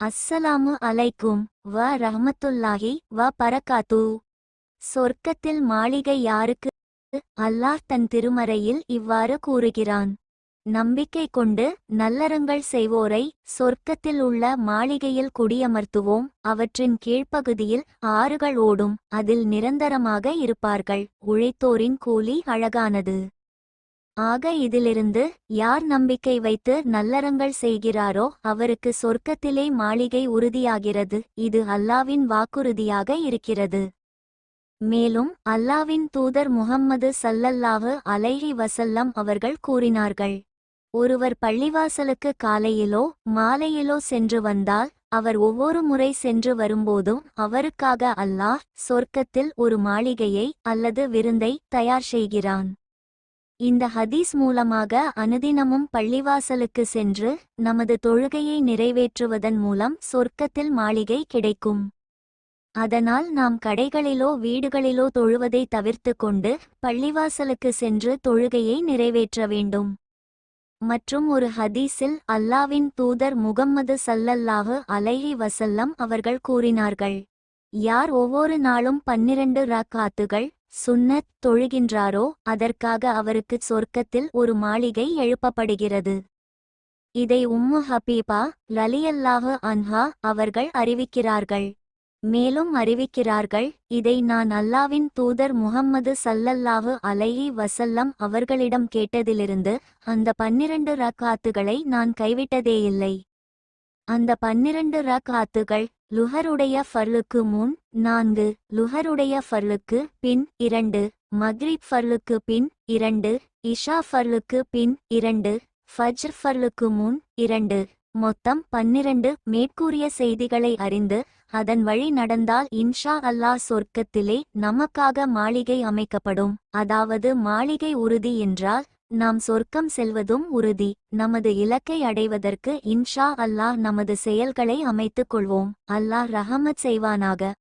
அஸ்ஸலாமு அலைக்கும். வ ரஹமத்துல்லாஹி வ பரகாத்து. சொர்க்கத்தில் மாளிகை யாருக்கு? அல்லாஹ் தன் திருமறையில் இவ்வாறு கூறுகிறான். நம்பிக்கை கொண்டு நல்லறங்கள் செய்வோரை சொர்க்கத்தில் உள்ள மாளிகையில் குடியமர்த்துவோம். அவற்றின் கீழ்ப்பகுதியில் ஆறுகள் ஓடும். அதில் நிரந்தரமாக இருப்பார்கள். உழைத்தோரின் கூலி அழகானது. ஆக இதிலிருந்து யார் நம்பிக்கை வைத்து நல்லறங்கள் செய்கிறாரோ அவருக்கு சொர்க்கத்திலே மாளிகை உறுதியாகிறது. இது அல்லாவின் வாக்குறுதியாக இருக்கிறது. மேலும் அல்லாவின் தூதர் முகம்மது சல்லல்லாஹு அலைஹி வசல்லம் அவர்கள் கூறினார்கள் ஒருவர் பள்ளிவாசலுக்கு காலையிலோ மாலையிலோ சென்று வந்தால் அவர் ஒவ்வொரு முறை சென்று வரும்போதும் அவருக்காக அல்லாஹ் சொர்க்கத்தில் ஒரு மாளிகையை அல்லது விருந்தை தயார் செய்கிறான். இந்த ஹதீஸ் மூலமாக அனுதினமும் பள்ளிவாசலுக்கு சென்று நமது தொழுகையை நிறைவேற்றுவதன் மூலம் சொர்க்கத்தில் மாளிகை கிடைக்கும். அதனால் நாம் கடைகளிலோ வீடுகளிலோ தொழுவதை தவிர்த்து கொண்டு பள்ளிவாசலுக்கு சென்று தொழுகையை நிறைவேற்ற வேண்டும். மற்றும் ஒரு ஹதீஸில் அல்லாவின் தூதர் முகம்மது சல்லல்லாஹு அலைஹி வசல்லம் அவர்கள் கூறினார்கள் யார் ஒவ்வொரு நாளும் பன்னிரண்டு ரக்காத்துகள் சுன்னத் தொழுகின்றாரோ அதற்காக அவருக்கு சொர்க்கத்தில் ஒரு மாளிகை எழுப்பப்படுகிறது. இதை உம்மு ஹபீபா லலியல்லாஹு அன்ஹா அவர்கள் அறிவிக்கிறார்கள். மேலும் அறிவிக்கிறார்கள் இதை நான் அல்லாவின் தூதர் முகம்மது சல்லல்லாஹு அலையி வசல்லம் அவர்களிடம் கேட்டதிலிருந்து அந்த பன்னிரண்டு ரக்காத்துகளை நான் கைவிட்டதேயில்லை. அந்த பன்னிரண்டு ரக்காத்துகள் லுஹருடைய ஃபர்லுக்கு முன் நான்கு லுஹருடைய ஃபர்லுக்கு பின் இரண்டு மக்ரிப் ஃபர்லுக்கு பின் இரண்டு இஷா ஃபர்லுக்கு பின் இரண்டு ஃபஜ்ர் ஃபர்லுக்கு முன் இரண்டு மொத்தம் பன்னிரண்டு மேற்கூறிய செய்திகளை அறிந்து அதன் வழி நடந்தால் இன்ஷா அல்லாஹ் சொர்க்கத்திலே நமக்காக மாளிகை அமைக்கப்படும். அதாவது மாளிகை உறுதி என்றால் நாம் சொர்க்கம் செல்வதும் உறுதி நமது இலக்கை அடைவதற்கு இன்ஷா அல்லாஹ் நமது செயல்களை அமைத்துக் கொள்வோம். அல்லாஹ் ரஹமத் செய்வானாக.